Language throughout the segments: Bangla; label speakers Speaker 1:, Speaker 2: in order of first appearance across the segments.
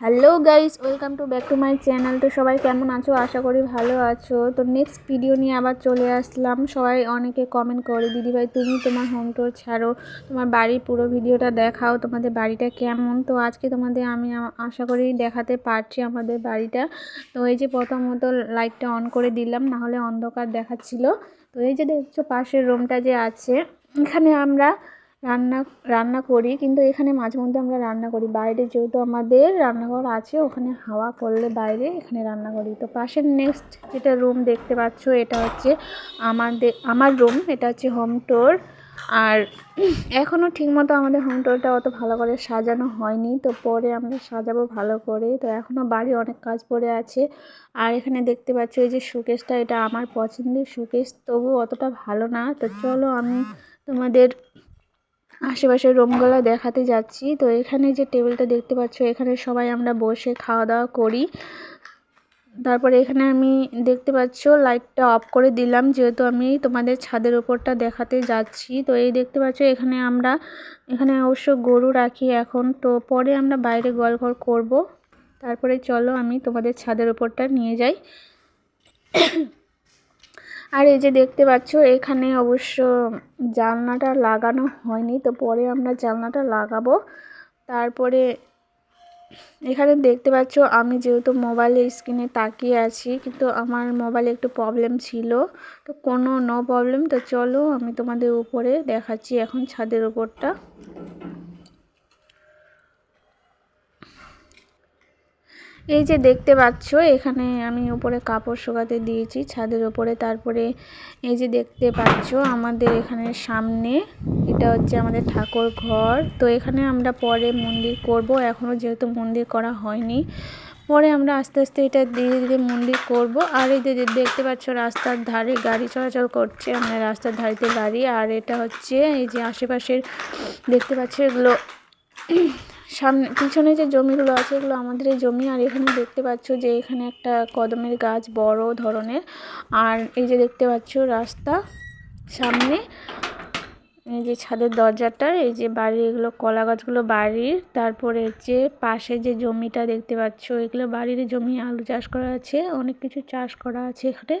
Speaker 1: Hello guys welcome to back to my channel তো সবাই কেমন আছো? আশা করি ভালো আছো। তো নেক্সট ভিডিও নিয়ে আবার চলে আসলাম। সবাই অনেকে কমেন্ট করে দিদিভাই তুমি তোমার হোম টুর ছাড়ো। তোমার বাড়ির পুরো ভিডিওটা দেখাও। তোমাদের বাড়িটা কেমন? তো আজকে তোমাদের আমি আশা করি দেখাতে পারছি আমাদের বাড়িটা। তো এই যে প্রথমত লাইটটা অন করে দিলাম না হলে অন্ধকার দেখাচ্ছিল। তো এই যে দেখছ, পাশের রুমটা যে আছে। এখানে আমরা রান্না রান্না করি, কিন্তু এখানে মাঝে মধ্যে আমরা রান্না করি। বাইরে যেহেতু আমাদের রান্নাঘর আছে, ওখানে হাওয়া করলে বাইরে এখানে রান্না করি। তো পাশের নেক্সট যেটা রুম দেখতে পাচ্ছ, এটা হচ্ছে আমাদের আমার রুম এটা হচ্ছে হোম টোর আর এখনও ঠিকমতো আমাদের হোম টোরটা অত ভালো করে সাজানো হয়নি, তো পরে আমরা সাজাবো ভালো করে। তো এখনও বাড়ি অনেক কাজ পড়ে আছে। আর এখানে দেখতে পাচ্ছ, এই যে শোকেসটা এটা আমার পছন্দের শোকেস তবু অতটা ভালো না। তো চলো আমি তোমাদের আশেপাশের রুমগুলো দেখাতে যাচ্ছি। তো এখানে যে টেবিলটা দেখতে পাচ্ছ, এখানে সবাই আমরা বসে খাওয়া দাওয়া করি। তারপরে এখানে আমি দেখতে পাচ্ছ, লাইটটা অফ করে দিলাম, যেহেতু আমি তোমাদের ছাদের ওপরটা দেখাতে যাচ্ছি। তো এই দেখতে পাচ্ছ, এখানে আমরা, এখানে অবশ্য গরু রাখি এখন। তো পরে আমরা বাইরে গোয়ালঘর করব। তারপরে চলো আমি তোমাদের ছাদের ওপরটা নিয়ে যাই। আর এই যে দেখতে পাচ্ছ, এখানে অবশ্য জানলাটা লাগানো হয়নি, তো পরে আমরা জানলাটা লাগাবো। তারপরে এখানে দেখতে পাচ্ছ, আমি যেহেতু মোবাইলের স্ক্রিনে তাকিয়ে আছি, কিন্তু আমার মোবাইলে একটু প্রবলেম ছিল। তো কোনো নো প্রবলেম তো চলো আমি তোমাদের উপরে দেখাচ্ছি এখন ছাদের উপরটা। এই যে দেখতে পাচ্ছ, এখানে আমি উপরে কাপড় শুকাতে দিয়েছি, ছাদের উপরে। তারপরে এই যে দেখতে পাচ্ছ, আমাদের এখানে সামনে, এটা হচ্ছে আমাদের ঠাকুর ঘর। তো এখানে আমরা পরে মন্দির করব এখনও যেহেতু মন্দির করা হয়নি। পরে আমরা আস্তে আস্তে এটা ধীরে ধীরে মন্দির করব। আর এই যে দেখতে পাচ্ছ, রাস্তার ধারে গাড়ি চলাচল করছে, আমরা রাস্তার ধারেতে গাড়ি আর এটা হচ্ছে, এই যে আশেপাশের, দেখতে পাচ্ছ এগুলো সামনে, পিছনে যে জমিগুলো আছে, এগুলো আমাদের এই জমি। আর এখানে দেখতে পাচ্ছ যে এখানে একটা কদমের গাছ বড় ধরনের। আর এই যে দেখতে পাচ্ছ রাস্তা সামনে, এই যে ছাদের দরজাটা, এই যে বাড়ির এগুলো, কলা গাছগুলো বাড়ির। তারপরে যে পাশে যে জমিটা দেখতে পাচ্ছ, এগুলো বাড়ির জমি, আলু চাষ করা আছে, অনেক কিছু চাষ করা আছে এখানে।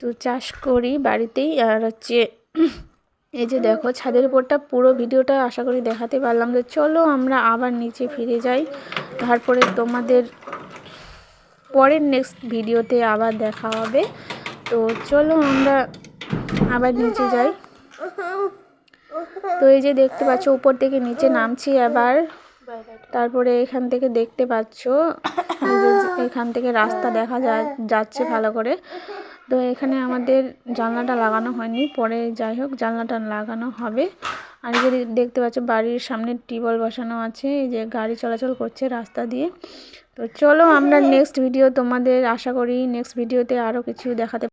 Speaker 1: তো চাষ করি বাড়িতেই। আর হচ্ছে এই যে দেখো, ছাদের উপরটা পুরো ভিডিওটা আশা করি দেখাতে পারলাম যে চলো আমরা আবার নিচে ফিরে যাই। তারপরে তোমাদের পরের নেক্সট ভিডিওতে আবার দেখা হবে। তো চলো আমরা আবার নিচে যাই। তো এই যে দেখতে পাচ্ছ, উপর থেকে নিচে নামছি আবার তারপরে এখান থেকে দেখতে পাচ্ছ এখান থেকে রাস্তা দেখা যাচ্ছে ভালো করে। তো এখানে আমাদের জানলাটা লাগানো হয়নি। পরে যাই হোক, জানলাটা লাগানো হবে। আর যদি দেখতে পাচ্ছ, বাড়ির সামনে টিউবওয়েল বসানো আছে। এই যে গাড়ি চলাচল করছে রাস্তা দিয়ে। তো চলো আমরা নেক্সট ভিডিও তোমাদের আশা করি নেক্সট ভিডিওতে আরও কিছু দেখাতে